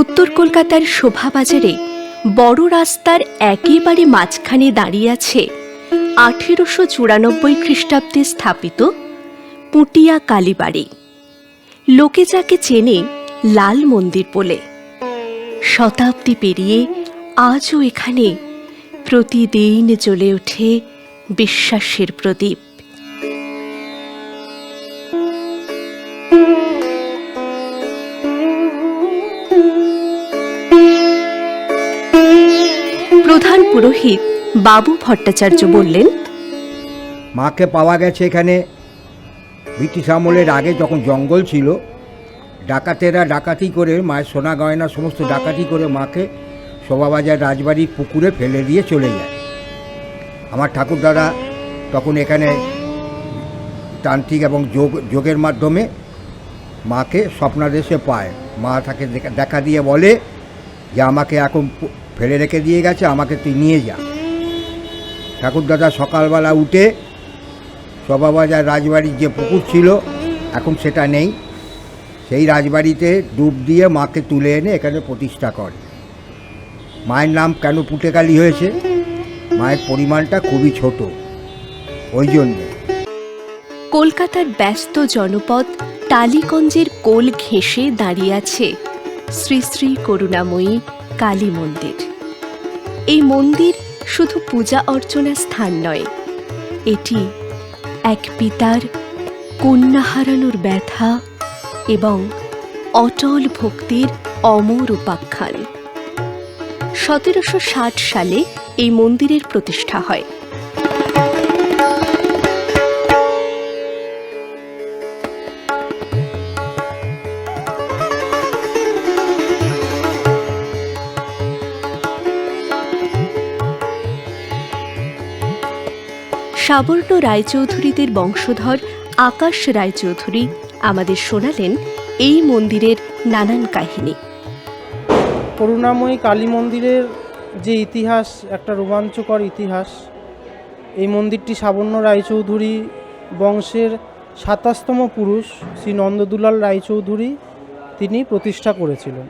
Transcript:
উত্তর কলকাতার শোভাবাজারে বড় রাস্তার একেবারে মাঝখানে দাঁড়িয়ে আছে আঠেরোশো চুরানব্বই খ্রিস্টাব্দে স্থাপিত পুটিয়া কালীবাড়ি লোকে যাকে চেনে লাল মন্দির বলে। শতাব্দী পেরিয়ে আজও এখানে প্রতিদিন জ্বলে ওঠে বিশ্বাসের প্রদীপ। প্রধান পুরোহিত বাবু ভট্টাচার্য বললেন, মাকে পাওয়া গেছে এখানে। ব্রিটিশ আমলের আগে যখন জঙ্গল ছিল, ডাকাতেরা ডাকাতি করে, মায়ের সোনা গয়না সমস্ত ডাকাতি করে মাকে শোভাবাজার রাজবাড়ির পুকুরে ফেলে দিয়ে চলে যায়। আমার ঠাকুরদাদা তখন এখানে তান্ত্রিক এবং যোগ, যোগের মাধ্যমে মাকে স্বপ্নাদেশে পায়। মা তাকে দেখা দিয়ে বলে যে আমাকে এখন ফেলে রেখে দিয়ে গেছে, আমাকে তুই নিয়ে যা। ঠাকুরদাদা সকালবেলা উঠে শোভাবাজার রাজবাড়ির যে পুকুর ছিল, এখন সেটা নেই। সেই রাজবাড়িতে ডুব দিয়ে মাকে তুলে এনে এখানে প্রতিষ্ঠা করে। মায়ের নাম কেন পুটেকালি হয়েছে? মায়ের পরিমাণটা খুবই ছোট। ওই জন্যে। কলকাতার ব্যস্ত জনপদ টালিগঞ্জের কোল ঘেঁষে দাঁড়িয়ে আছে শ্রী শ্রী করুণাময়ী কালী মন্দির। এই মন্দির শুধু পূজা অর্চনার স্থান নয়, এটি এক পিতার কন্যা হারানোর ব্যথা এবং অটল ভক্তির অমর উপাখ্যান। সতেরোশো ষাট সালে এই মন্দিরের প্রতিষ্ঠা হয়। সাবর্ণ রায়চৌধুরীদের বংশধর আকাশ রায়চৌধুরী আমাদের শোনালেন এই মন্দিরের নানান কাহিনী। করুণাময়ী কালী মন্দিরের যে ইতিহাস, একটা রোমাঞ্চকর ইতিহাস, এই মন্দিরটি সাবর্ণ রায়চৌধুরী বংশের সাতাশতম পুরুষ শ্রী নন্দদুলাল রায়চৌধুরী তিনি প্রতিষ্ঠা করেছিলেন।